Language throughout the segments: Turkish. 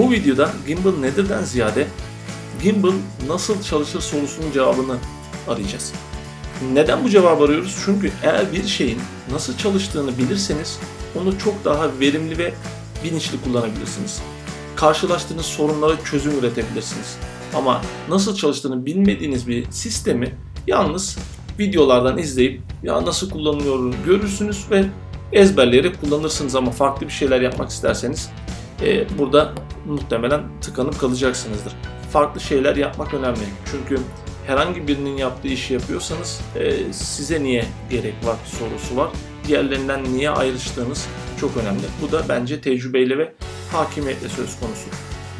Bu videoda gimbal nedirden ziyade gimbal nasıl çalışır sorusunun cevabını arayacağız. Neden bu cevabı arıyoruz? Çünkü eğer bir şeyin nasıl çalıştığını bilirseniz onu çok daha verimli ve bilinçli kullanabilirsiniz. Karşılaştığınız sorunlara çözüm üretebilirsiniz. Ama nasıl çalıştığını bilmediğiniz bir sistemi yalnız videolardan izleyip ya nasıl kullanılıyor görürsünüz ve ezberleyerek kullanırsınız ama farklı bir şeyler yapmak isterseniz e, burada muhtemelen tıkanıp kalacaksınızdır. Farklı şeyler yapmak önemli. Çünkü herhangi birinin yaptığı işi yapıyorsanız e, size niye gerek var sorusu var. Diğerlerinden niye ayrıştığınız çok önemli. Bu da bence tecrübeyle ve hakimiyetle söz konusu.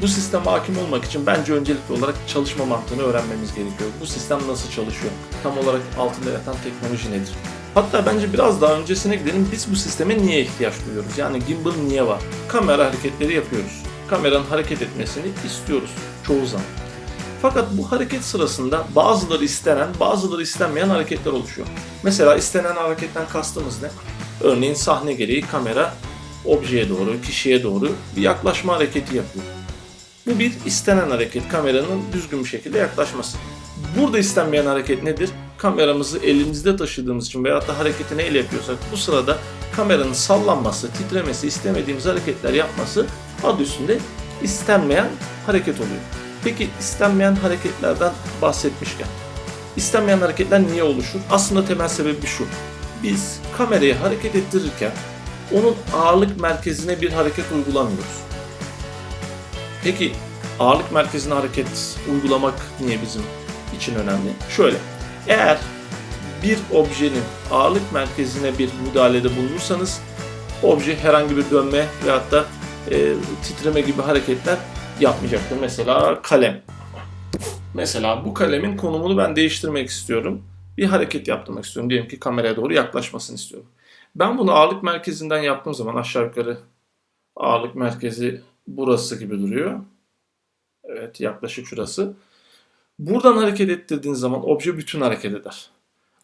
Bu sisteme hakim olmak için bence öncelikli olarak çalışma mantığını öğrenmemiz gerekiyor. Bu sistem nasıl çalışıyor? Tam olarak altında yatan teknoloji nedir? Hatta bence biraz daha öncesine gidelim. Biz bu sisteme niye ihtiyaç duyuyoruz? Yani gimbal niye var? Kamera hareketleri yapıyoruz. Kameranın hareket etmesini istiyoruz çoğu zaman. Fakat bu hareket sırasında bazıları istenen, bazıları istenmeyen hareketler oluşuyor. Mesela istenen hareketten kastımız ne? Örneğin sahne gereği kamera objeye doğru, kişiye doğru bir yaklaşma hareketi yapıyor. Bu bir istenen hareket, kameranın düzgün bir şekilde yaklaşması. Burada istenmeyen hareket nedir? Kameramızı elimizde taşıdığımız için veyahut da hareketi neyle yapıyorsak bu sırada kameranın sallanması, titremesi, istemediğimiz hareketler yapması adı üstünde istenmeyen hareket oluyor. Peki istenmeyen hareketlerden bahsetmişken, istenmeyen hareketler niye oluşur? Aslında temel sebebi şu. Biz kamerayı hareket ettirirken onun ağırlık merkezine bir hareket uygulamıyoruz. Peki ağırlık merkezine hareket uygulamak niye bizim için önemli? Şöyle, eğer bir objenin ağırlık merkezine bir müdahalede bulunursanız obje herhangi bir dönme veyahut da e, titreme gibi hareketler yapmayacaktır. Mesela kalem. Mesela bu kalemin konumunu ben değiştirmek istiyorum. Bir hareket yaptırmak istiyorum. Diyelim ki kameraya doğru yaklaşmasını istiyorum. Ben bunu ağırlık merkezinden yaptığım zaman aşağı yukarı ağırlık merkezi burası gibi duruyor. Evet yaklaşık şurası. Buradan hareket ettirdiğiniz zaman obje bütün hareket eder.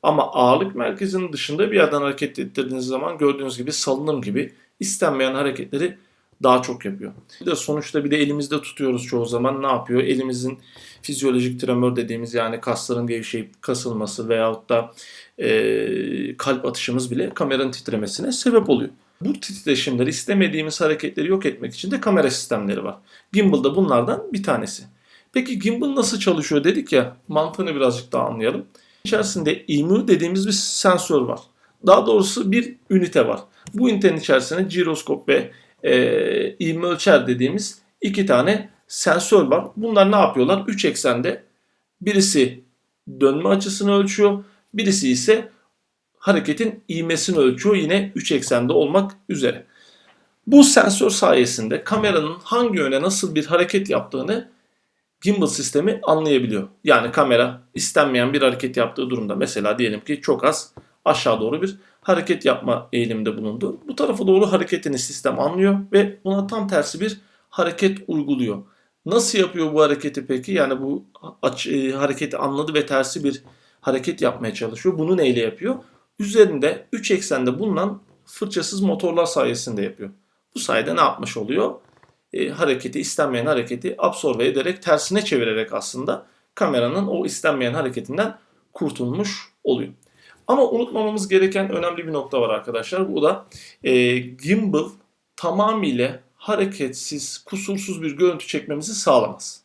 Ama ağırlık merkezinin dışında bir yerden hareket ettirdiğiniz zaman gördüğünüz gibi salınım gibi istenmeyen hareketleri daha çok yapıyor. Bir de sonuçta bir de elimizde tutuyoruz çoğu zaman ne yapıyor? Elimizin fizyolojik tremör dediğimiz yani kasların gevşeyip kasılması veyahut da e, kalp atışımız bile kameranın titremesine sebep oluyor. Bu titreşimleri istemediğimiz hareketleri yok etmek için de kamera sistemleri var. Gimbal da bunlardan bir tanesi. Peki gimbal nasıl çalışıyor dedik ya mantığını birazcık daha anlayalım. İçerisinde IMU dediğimiz bir sensör var. Daha doğrusu bir ünite var. Bu ünitenin içerisinde jiroskop ve e, ivme ölçer dediğimiz iki tane sensör var. Bunlar ne yapıyorlar? Üç eksende birisi dönme açısını ölçüyor, birisi ise hareketin ivmesini ölçüyor yine üç eksende olmak üzere. Bu sensör sayesinde kameranın hangi yöne nasıl bir hareket yaptığını gimbal sistemi anlayabiliyor. Yani kamera istenmeyen bir hareket yaptığı durumda mesela diyelim ki çok az aşağı doğru bir hareket yapma eğiliminde bulundu. Bu tarafa doğru hareketini sistem anlıyor ve buna tam tersi bir hareket uyguluyor. Nasıl yapıyor bu hareketi peki? Yani bu aç, e, hareketi anladı ve tersi bir hareket yapmaya çalışıyor. Bunu neyle yapıyor? Üzerinde 3 eksende bulunan fırçasız motorlar sayesinde yapıyor. Bu sayede ne yapmış oluyor? E, hareketi, istenmeyen hareketi absorbe ederek, tersine çevirerek aslında kameranın o istenmeyen hareketinden kurtulmuş oluyor. Ama unutmamamız gereken önemli bir nokta var arkadaşlar. Bu da e, gimbal tamamıyla hareketsiz, kusursuz bir görüntü çekmemizi sağlamaz.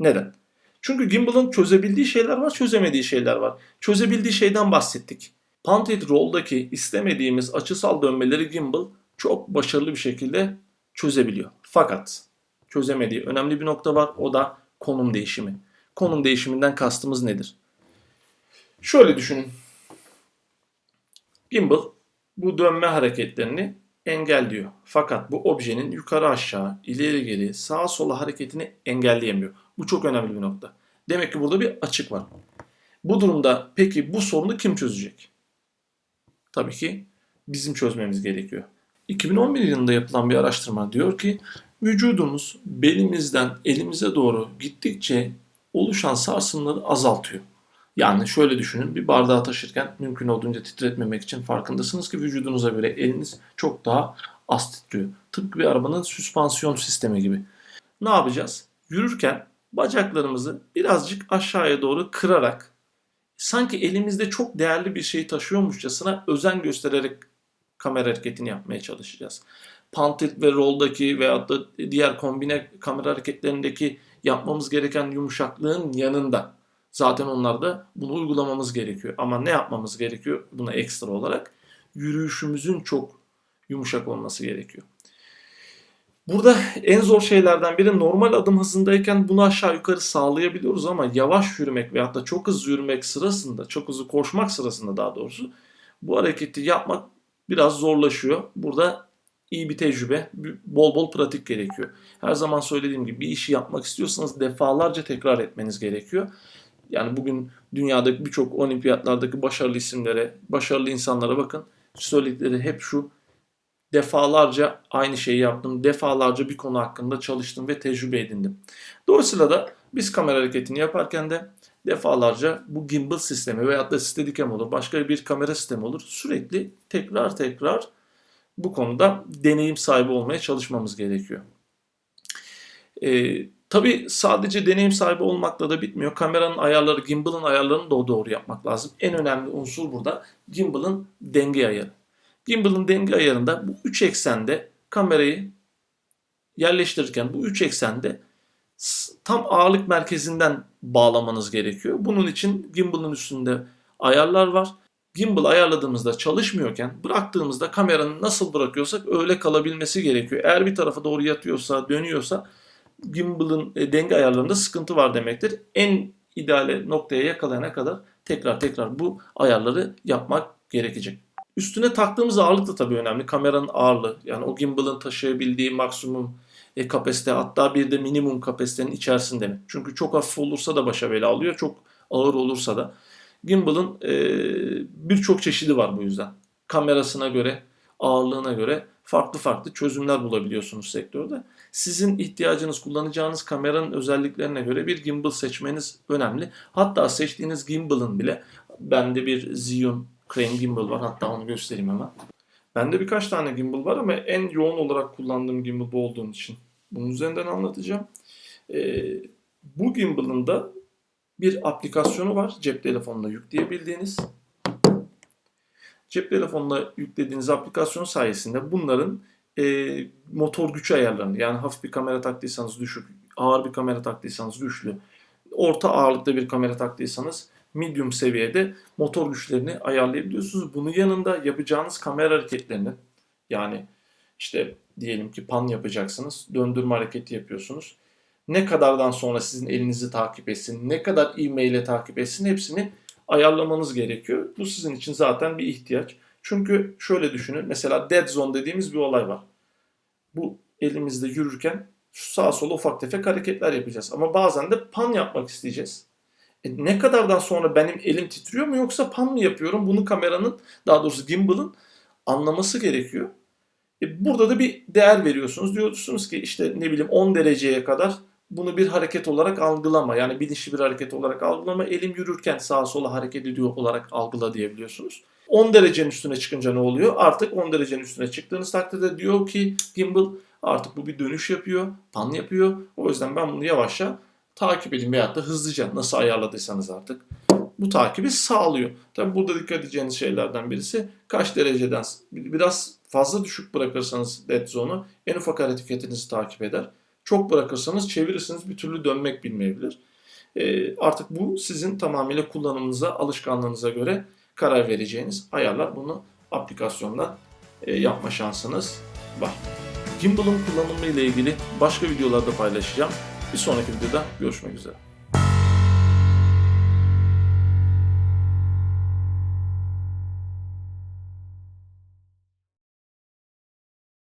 Neden? Çünkü gimbal'ın çözebildiği şeyler var, çözemediği şeyler var. Çözebildiği şeyden bahsettik. Pantate Roll'daki istemediğimiz açısal dönmeleri gimbal çok başarılı bir şekilde çözebiliyor. Fakat çözemediği önemli bir nokta var. O da konum değişimi. Konum değişiminden kastımız nedir? Şöyle düşünün. Gimbal bu dönme hareketlerini engelliyor. Fakat bu objenin yukarı aşağı, ileri geri, sağa sola hareketini engelleyemiyor. Bu çok önemli bir nokta. Demek ki burada bir açık var. Bu durumda peki bu sorunu kim çözecek? Tabii ki bizim çözmemiz gerekiyor. 2011 yılında yapılan bir araştırma diyor ki vücudumuz belimizden elimize doğru gittikçe oluşan sarsıntıları azaltıyor. Yani şöyle düşünün bir bardağı taşırken mümkün olduğunca titretmemek için farkındasınız ki vücudunuza göre eliniz çok daha az titriyor. Tıpkı bir arabanın süspansiyon sistemi gibi. ne yapacağız? Yürürken bacaklarımızı birazcık aşağıya doğru kırarak sanki elimizde çok değerli bir şey taşıyormuşçasına özen göstererek kamera hareketini yapmaya çalışacağız. Pantilt ve roldaki veyahut da diğer kombine kamera hareketlerindeki yapmamız gereken yumuşaklığın yanında zaten onlarda bunu uygulamamız gerekiyor. Ama ne yapmamız gerekiyor buna ekstra olarak? Yürüyüşümüzün çok yumuşak olması gerekiyor. Burada en zor şeylerden biri normal adım hızındayken bunu aşağı yukarı sağlayabiliyoruz ama yavaş yürümek veyahut da çok hızlı yürümek sırasında, çok hızlı koşmak sırasında daha doğrusu bu hareketi yapmak biraz zorlaşıyor. Burada iyi bir tecrübe, bol bol pratik gerekiyor. Her zaman söylediğim gibi bir işi yapmak istiyorsanız defalarca tekrar etmeniz gerekiyor. Yani bugün dünyadaki birçok olimpiyatlardaki başarılı isimlere, başarılı insanlara bakın. Söyledikleri hep şu. Defalarca aynı şeyi yaptım. Defalarca bir konu hakkında çalıştım ve tecrübe edindim. Dolayısıyla da biz kamera hareketini yaparken de defalarca bu gimbal sistemi veyahut da steadicam olur, başka bir kamera sistemi olur. Sürekli tekrar tekrar bu konuda deneyim sahibi olmaya çalışmamız gerekiyor. Ee, Tabi sadece deneyim sahibi olmakla da bitmiyor. Kameranın ayarları, gimbal'ın ayarlarını da doğru yapmak lazım. En önemli unsur burada gimbal'ın denge ayarı. Gimbal'ın denge ayarında bu üç eksende kamerayı yerleştirirken bu üç eksende tam ağırlık merkezinden bağlamanız gerekiyor. Bunun için gimbal'ın üstünde ayarlar var. Gimbal ayarladığımızda çalışmıyorken bıraktığımızda kameranın nasıl bırakıyorsak öyle kalabilmesi gerekiyor. Eğer bir tarafa doğru yatıyorsa, dönüyorsa gimbal'ın e, denge ayarlarında sıkıntı var demektir. En ideale noktaya yakalayana kadar tekrar tekrar bu ayarları yapmak gerekecek. Üstüne taktığımız ağırlık da tabii önemli. Kameranın ağırlığı yani o gimbal'ın taşıyabildiği maksimum e, kapasite hatta bir de minimum kapasitenin içerisinde mi? Çünkü çok hafif olursa da başa bela alıyor. Çok ağır olursa da. Gimbal'ın e, birçok çeşidi var bu yüzden. Kamerasına göre, ağırlığına göre farklı farklı çözümler bulabiliyorsunuz sektörde. Sizin ihtiyacınız, kullanacağınız kameranın özelliklerine göre bir gimbal seçmeniz önemli. Hatta seçtiğiniz gimbal'ın bile bende bir Zhiyun Crane gimbal var. Hatta onu göstereyim hemen. Bende birkaç tane gimbal var ama en yoğun olarak kullandığım gimbal bu olduğum için bunun üzerinden anlatacağım. Ee, bu gimbal'ın da bir aplikasyonu var. Cep telefonuna yükleyebildiğiniz. Cep telefonuna yüklediğiniz aplikasyon sayesinde bunların e, motor güç ayarlarını yani hafif bir kamera taktıysanız düşük, ağır bir kamera taktıysanız güçlü, orta ağırlıkta bir kamera taktıysanız medium seviyede motor güçlerini ayarlayabiliyorsunuz. Bunun yanında yapacağınız kamera hareketlerini yani işte diyelim ki pan yapacaksınız, döndürme hareketi yapıyorsunuz. Ne kadardan sonra sizin elinizi takip etsin, ne kadar e-mail takip etsin hepsini ayarlamanız gerekiyor. Bu sizin için zaten bir ihtiyaç. Çünkü şöyle düşünün. Mesela dead zone dediğimiz bir olay var. Bu elimizde yürürken sağa sola ufak tefek hareketler yapacağız. Ama bazen de pan yapmak isteyeceğiz. E ne kadardan sonra benim elim titriyor mu yoksa pan mı yapıyorum? Bunu kameranın daha doğrusu gimbal'ın anlaması gerekiyor. E burada da bir değer veriyorsunuz. Diyorsunuz ki işte ne bileyim 10 dereceye kadar bunu bir hareket olarak algılama. Yani bilinçli bir hareket olarak algılama. Elim yürürken sağa sola hareket ediyor olarak algıla diyebiliyorsunuz. 10 derecenin üstüne çıkınca ne oluyor? Artık 10 derecenin üstüne çıktığınız takdirde diyor ki gimbal artık bu bir dönüş yapıyor, pan yapıyor. O yüzden ben bunu yavaşça takip edin veyahut da hızlıca nasıl ayarladıysanız artık bu takibi sağlıyor. Tabi burada dikkat edeceğiniz şeylerden birisi kaç dereceden biraz fazla düşük bırakırsanız dead zone'u en ufak hareketinizi takip eder. Çok bırakırsanız çevirirsiniz bir türlü dönmek bilmeyebilir. E, artık bu sizin tamamıyla kullanımınıza, alışkanlığınıza göre karar vereceğiniz ayarlar. Bunu aplikasyondan e, yapma şansınız var. Gimbal'ın kullanımı ile ilgili başka videolarda paylaşacağım. Bir sonraki videoda görüşmek üzere.